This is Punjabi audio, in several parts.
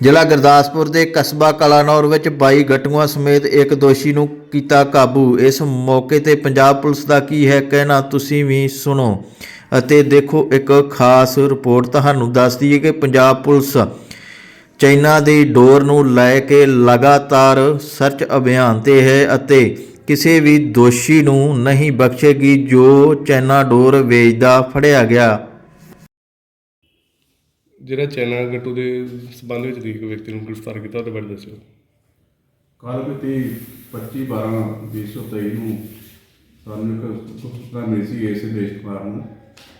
ਜ਼ਿਲ੍ਹਾ ਗੁਰਦਾਸਪੁਰ ਦੇ ਕਸਬਾ ਕਲਾਨੌਰ ਵਿੱਚ 22 ਗੱਟੂਆਂ ਸਮੇਤ ਇੱਕ ਦੋਸ਼ੀ ਨੂੰ ਕੀਤਾ ਕਾਬੂ। ਇਸ ਮੌਕੇ ਤੇ ਪੰਜਾਬ ਪੁਲਿਸ ਦਾ ਕੀ ਹੈ ਕਹਿਣਾ ਤੁਸੀਂ ਵੀ ਸੁਣੋ ਅਤੇ ਦੇਖੋ ਇੱਕ ਖਾਸ ਰਿਪੋਰਟ ਤੁਹਾਨੂੰ ਦੱਸਦੀ ਹੈ ਕਿ ਪੰਜਾਬ ਪੁਲਿਸ ਚਾਈਨਾ ਦੀ ਡੋਰ ਨੂੰ ਲੈ ਕੇ ਲਗਾਤਾਰ ਸਰਚ ਅਭਿਆਨ ਤੇ ਹੈ ਅਤੇ ਕਿਸੇ ਵੀ ਦੋਸ਼ੀ ਨੂੰ ਨਹੀਂ ਬਖਸ਼ੇਗੀ ਜੋ ਚਾਈਨਾ ਡੋਰ ਵੇਚਦਾ ਫੜਿਆ ਗਿਆ। ਜਿਹੜਾ ਚੈਨਾ ਗੱਟੂ ਦੇ ਸਬੰਧ ਵਿੱਚ ਦੀ ਇੱਕ ਵਿਅਕਤੀ ਨੂੰ ਗ੍ਰਿਫਤਾਰ ਕੀਤਾ, ਉਹਦੇ ਬਾਰੇ ਦੱਸਿਓ। ਕੱਲ੍ਹ ਮਿਤੀ 25 12 2023 ਨੂੰ ਸਾਨੂੰ ਇੱਕ ਸੂਚਨਾ ਮਿਲੀ ਸੀ ਇਸ ਦੇਸ਼ ਕੁਮਾਰ ਨੂੰ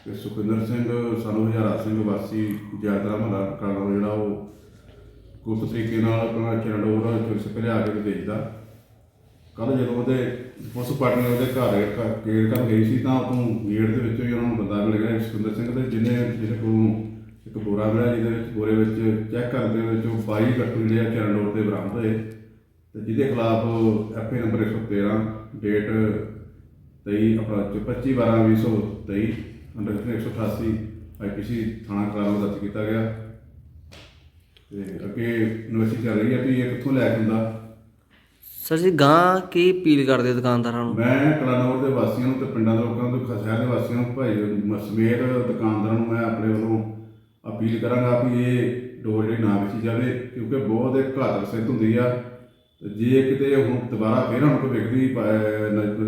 ਕਿ ਸੁਖਿੰਦਰ ਸਿੰਘ ਸਾਨੂੰ ਹਜ਼ਾਰਾ ਸਿੰਘ ਵਾਸੀ ਜ਼ਿਆਦਾ ਮਹੱਲਾ ਕਾਲਾ ਜਿਹੜਾ ਉਹ ਗੁਪਤ ਤਰੀਕੇ ਨਾਲ ਆਪਣਾ ਚਰਡੋਰ ਚੁਰਸ ਲਿਆ ਕੇ ਤੇ ਵੇਚਦਾ ਕੱਲ ਜਦੋਂ ਉਹਦੇ ਪੁਲਿਸ ਪਾਰਟੀ ਨੇ ਉਹਦੇ ਘਰ ਘਰ- ਗੇੜ ਕਰ ਗਈ ਸੀ ਤਾਂ ਉਤੋਂ ਗੇੜ ਦੇ ਵਿੱਚੋਂ ਹੀ ਉਹਨਾਂ ਨੂੰ ਬੰਦਾ ਮਿਲ ਗਿਆ ਸੁਖਿੰਦਰ ਸਿੰਘ ਤੇ ਜਿਹਨੇ ਜਿਹਦੇ ਕੋਲੋਂ ਇੱਕ ਬੋਰਾ ਮਿਲਿਆ ਜਿਹਦੇ ਵਿੱਚ ਬੋਰੇ ਵਿੱਚ ਚੈੱਕ ਕਰਦੇ ਵਿੱਚ ਉਹ 22 ਗੱਟੂ ਜਿਹੜੇ ਆ ਚਰਡੋਰ ਦੇ ਬਰਾਮਦ ਹੋਏ। ਤੇ ਜਿਹਦੇ ਖਿਲਾਫ ਐਫਏ ਨੰਬਰ 113 ਡੇਟ 23 ਆਪਣਾ 25 12 2023 ਅੰਡਰ 188 ਆਈਪੀਸੀ ਥਾਣਾ ਕਲਾਮ ਦਰਜ ਕੀਤਾ ਗਿਆ। ਤੇ ਅੱਗੇ ਯੂਨੀਵਰਸਿਟੀ ਚੱਲ ਰਹੀ ਹੈ ਵੀ ਇਹ ਕਿੱਥੋਂ ਲੈ ਕੇ ਹੁੰਦਾ ਸਰ ਜੀ ਗਾਂ ਕੀ ਅਪੀਲ ਕਰਦੇ ਦੁਕਾਨਦਾਰਾਂ ਨੂੰ? ਮੈਂ ਕਲਾਨੌਰ ਦੇ ਵਾਸੀਆਂ ਨੂੰ ਤੇ ਪਿੰਡਾਂ ਦੇ ਲੋਕਾਂ ਨੂੰ ਤੇ ਸ਼ਹਿਰ ਦੇ ਵਾਸੀਆਂ ਨੂੰ ਭਾਈ ਮ- ਸਮੇਤ ਦੁਕਾਨਦਾਰਾਂ ਨੂੰ ਅਪੀਲ ਕਰਾਂਗਾ ਵੀ ਇਹ ਡੋਰ ਜਿਹੜੀ ਨਾ ਵੇਚੀ ਜਾਵੇ, ਕਿਉਂਕਿ ਬਹੁਤ ਇੱਕ ਘਾਤਕ ਸਿੱਧ ਹੁੰਦੀ ਆ। ਤੇ ਜੇ ਕਿਤੇ ਹੁਣ ਦੁਬਾਰਾ ਫੇਰ ਹੁਣ ਕੋਈ ਵਿਅਕਤੀ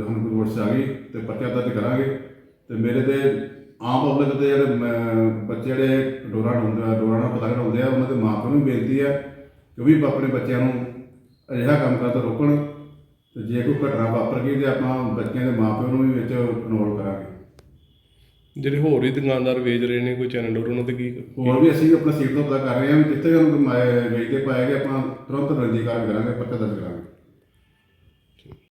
ਹੁਣ ਕੋਈ ਨੋਟਿਸ ਆ ਗਈ, ਤੇ ਪਰਚਾ ਦਰਜ ਕਰਾਂਗੇ। ਤੇ ਮੇਰੇ ਤੇ ਆਮ ਪਬਲਿਕ ਦੇ ਜਿਹੜੇ ਮ- ਬੱਚੇ ਜਿਹੜੇ ਡੋਰਾਂ ਢਾਉਂਦੇ ਡੋਰਾਂ ਨਾਲ ਪਤਾ ਕਰਾਉਂਦੇ ਆ, ਉਹਨਾਂ ਦੇ ਮਾਪਿਆਂ ਨੂੰ ਬੇਨਤੀ ਹੈ ਕਿ ਵੀ ਆਪਣੇ ਬੱਚਿਆਂ ਨੂੰ ਅਜਿਹਾ ਕੰਮ ਕਰਨ ਤੋਂ ਰੋਕਣ। ਤੇ ਜੇ ਕੋਈ ਘਟਨਾ ਵਾਪਰ ਗਈ ਤੇ ਆਪਾਂ ਬੱਚਿਆਂ ਦੇ ਮਾਪਿਆਂ ਨੂੰ ਵੀ ਵਿੱਚ ਇਨਵੋਲਵ ਕਰਾਂਗੇ। ਜਿਹੜੇ ਹੋਰ ਵੀ ਦੁਕਾਨਦਾਰ ਵੇਚ ਰਹੇ ਨੇ, ਕੋਈ ਚੈਨਲ ਡੋਰ ਉਹਨਾਂ ਤੇ ਕੀ ਹੋਰ ਵੀ ਅਸੀਂ ਆਪਣਾ ਸੀਟ ਤੋਂ ਪਤਾ ਕਰ ਰਹੇ ਹਾਂ ਵੀ ਜਿੱਥੇ ਵੀ ਉਹਨੂੰ ਵੇਚਦੇ ਪਾਏਗੇ ਆਪਾਂ ਤੁਰੰਤ ਰੰਜੀ ਕਰਾਂਗੇ ਪੱਕਾ ਦਰਜ ਕਰਾਂਗੇ।